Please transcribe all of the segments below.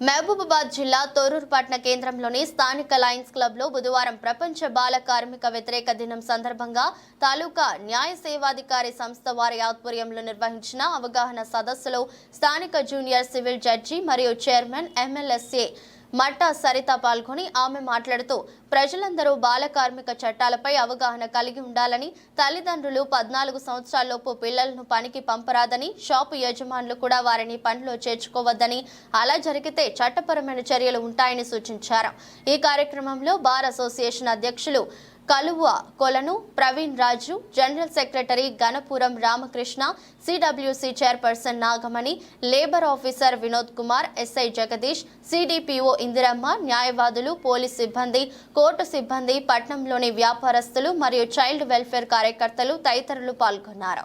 మహబూబాబాద్ జిల్లా తొర్రూరు కేంద్రంలోని స్థానిక లయన్స్ క్లబ్లో బుధవారం ప్రపంచ బాల కార్మిక వ్యతిరేక దినం సందర్భంగా తాలూకా న్యాయ సేవాధికారి సంస్థ వారి ఆధ్వర్యంలో నిర్వహించిన అవగాహన సదస్సులో స్థానిక జూనియర్ సివిల్ జడ్జి మరియు చైర్మన్ ఎమ్మెల్యేసీ మట్టా సరిత పాల్గొని ఆమె మాట్లాడుతూ ప్రజలందరూ బాల కార్మిక చట్టాలపై అవగాహన కలిగి ఉండాలని తల్లిదండ్రులు పద్నాలుగు సంవత్సరాలలోపు పిల్లలను పనికి పంపరాదని షాపు యజమానులు కూడా వారిని పనిలో చేర్చుకోవద్దని అలా జరిగితే చట్టపరమైన చర్యలు ఉంటాయని సూచించారు. ఈ కార్యక్రమంలో బార్ అసోసియేషన్ అధ్యక్షులు Kaluva Kolanu Praveen Raju general secretary Ganapuram Ramakrishna CWC chairperson Nagamani labour officer Vinod Kumar SI Jagadish CDPO Indiramma న్యాయవాదులు పోలీస్ సిబ్బంది కోర్టు సిబ్బంది పట్నంలోని వ్యాపారస్తులు మరియు చైల్డ్ వెల్ఫేర్ కార్యకర్తలు తదితరులు పాల్గొన్నారు.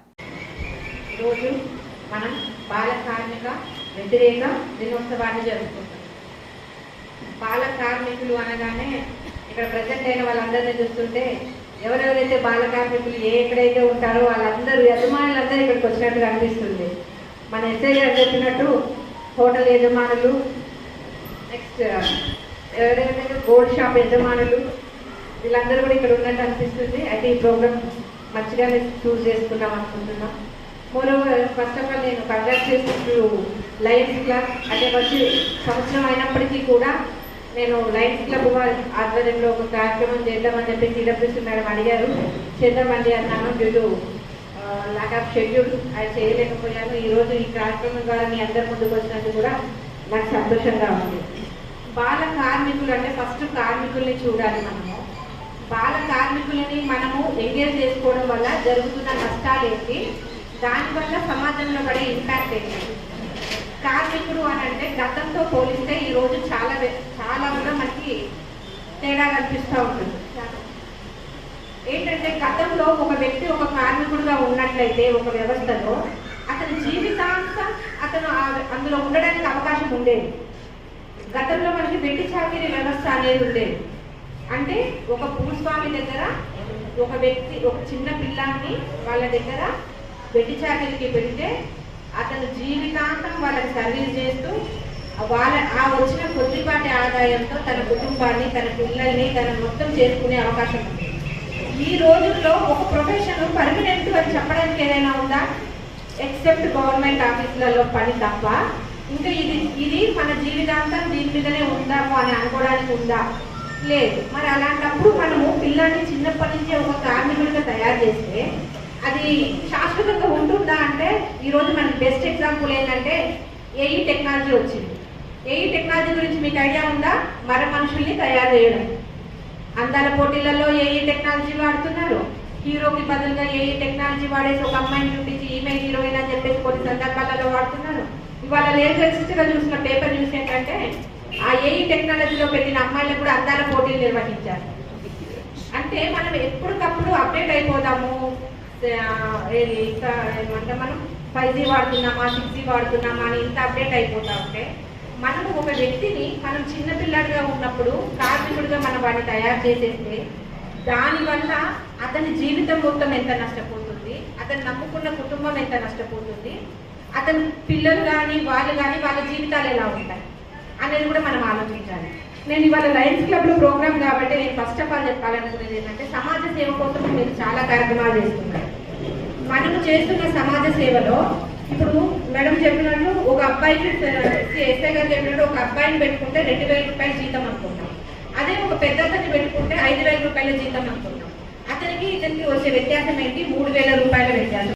మనం బాల కార్మిక వ్యతిరేక దినోత్సవాన్ని జరుపుకుంటాం బాల కార్మికులు అనగానే ఇక్కడ ప్రజెంట్ అయిన వాళ్ళందరినీ చూస్తుంటే ఎవరెవరైతే బాల కార్మికులు ఏ ఎక్కడైతే ఉంటారో వాళ్ళందరూ యజమానులందరూ ఇక్కడికి వచ్చినట్టుగా అనిపిస్తుంది. మన ఎస్ఐ గారు చెప్పినట్టు హోటల్ యజమానులు నెక్స్ట్ ఎవరైతే గోల్డ్ షాప్ యజమానులు వీళ్ళందరూ కూడా ఇక్కడ ఉన్నట్టు అనిపిస్తుంది. అయితే ఈ ప్రోగ్రామ్ మంచిగానే చూస్ చేసుకున్నాం అనుకుంటున్నాం. మోరోవర్ ఫస్ట్ ఆఫ్ ఆల్ నేను కండక్ట్ చేస్తూ లయన్స్ క్లాస్ అంటే వచ్చి సంవత్సరం అయినప్పటికీ కూడా నేను లైన్స్ క్లబ్ ఆధ్వర్యంలో ఒక కార్యక్రమం చేద్దామని చెప్పి సిడబ్ల్యూసీ మేడం అడిగారు. చేద్దామండి అన్నాను. డ్యూ లాక్ ఆఫ్ షెడ్యూల్ అది చేయలేకపోయాను. ఈరోజు ఈ కార్యక్రమం ద్వారా మీ అందరి ముందుకు వచ్చినందుకు కూడా నాకు సంతోషంగా ఉంది. బాల కార్మికులు అంటే ఫస్ట్ కార్మికుల్ని చూడాలి మనము. బాల కార్మికులని మనము ఎంగేజ్ చేసుకోవడం వల్ల జరుగుతున్న నష్టాలు ఏంటి దానివల్ల సమాజంలో పడే ఇంపాక్ట్ ఏంటి? కార్మికుడు అని అంటే గతంతో పోలిస్తే ఈ రోజు చాలా చాలా కూడా మనకి తేడా కనిపిస్తూ ఉంటుంది. ఏంటంటే గతంలో ఒక వ్యక్తి ఒక కార్మికుడుగా ఉన్నట్లయితే ఒక వ్యవస్థలో అతని జీవితాంతం అతను అందులో ఉండడానికి అవకాశం ఉండేది. గతంలో మనకి వెట్టి చాకిరి వ్యవస్థ అనేది ఉండేది. అంటే ఒక భూస్వామి దగ్గర ఒక వ్యక్తి ఒక చిన్న పిల్లాన్ని వాళ్ళ దగ్గర వెట్టి చాకిరికి పెడితే అతను జీవితాంతం వాళ్ళకి సర్వీస్ చేస్తూ వాళ్ళ ఆ వచ్చిన కొద్దిపాటి ఆదాయంతో తన కుటుంబాన్ని తన పిల్లల్ని తన మొత్తం చేసుకునే అవకాశం ఉంది. ఈ రోజుల్లో ఒక ప్రొఫెషన్ పర్మనెంట్ అని చెప్పడానికి ఏదైనా ఉందా? ఎక్సెప్ట్ గవర్నమెంట్ ఆఫీసులలో పని తప్ప ఇంకా ఇది ఇది మన జీవితాంతం దీని మీదనే ఉందాము అని అనుకోవడానికి ఉందా? లేదు. మరి అలాంటప్పుడు మనము పిల్లల్ని చిన్నప్పటి నుంచి ఒక కార్మికుడిగా తయారు చేస్తే అది శాశ్వతంగా ఉంటుందా అంటే ఈరోజు మనకి బెస్ట్ ఎగ్జాంపుల్ ఏంటంటే ఏఈ టెక్నాలజీ వచ్చింది. ఏఈ టెక్నాలజీ గురించి మీకు ఐడియా ఉందా? మర మనుషుల్ని తయారు చేయడం. అందాల పోటీలలో ఏఈ టెక్నాలజీ వాడుతున్నారు. హీరోకి బదులుగా ఏఈ టెక్నాలజీ వాడేసి ఒక అమ్మాయిని చూపించి ఈమె హీరోయిన్ అని చెప్పేసి కొన్ని సందర్భాలలో వాడుతున్నారు. ఇవాళ లేటెస్ట్ చూసిన పేపర్ న్యూస్ ఏంటంటే ఆ ఏఈ టెక్నాలజీలో పెట్టిన అమ్మాయిలకు కూడా అందాల పోటీలు నిర్వహించారు. అంటే మనం ఎప్పటికప్పుడు అప్డేట్ అయిపోదాము. ఏది ఇంకా ఏమంటే మనం? ఫైవ్ జీ వాడుతున్నామా సిక్స్ జీ వాడుతున్నామా అని ఇంత అప్డేట్ అయిపోతా ఉంటే మనం ఒక వ్యక్తిని మనం చిన్నపిల్లడిగా ఉన్నప్పుడు కార్మికుడిగా మనం వాడిని తయారు చేసేస్తే దానివల్ల అతని జీవితం మొత్తం ఎంత నష్టపోతుంది అతను నమ్ముకున్న కుటుంబం ఎంత నష్టపోతుంది అతని పిల్లలు కానీ వాళ్ళు కానీ వాళ్ళ జీవితాలు ఎలా ఉంటాయి అనేది కూడా మనం ఆలోచించాలి. నేను ఇవాళ లయన్స్ క్లబ్లో ప్రోగ్రామ్ కాబట్టి నేను ఫస్ట్ ఆఫ్ ఆల్ చెప్పాలనుకునేది ఏంటంటే సమాజ సేవ కోసం మీరు చాలా కార్యక్రమాలు చేస్తున్నారు మనము చేస్తున్న సమాజ సేవలో ఇప్పుడు మేడం చెప్పినట్టు ఒక అబ్బాయికి ఎస్ఐ గారు చెప్పినట్టు ఒక అబ్బాయిని పెట్టుకుంటే రెండు వేల రూపాయల జీతం అనుకుంటాం. అదే ఒక పెద్ద పెట్టుకుంటే ఐదు వేల రూపాయల జీతం అనుకుంటాం. అతనికి ఇతనికి వచ్చే వ్యత్యాసం ఏంటి? మూడు వేల రూపాయల వ్యత్యాసం.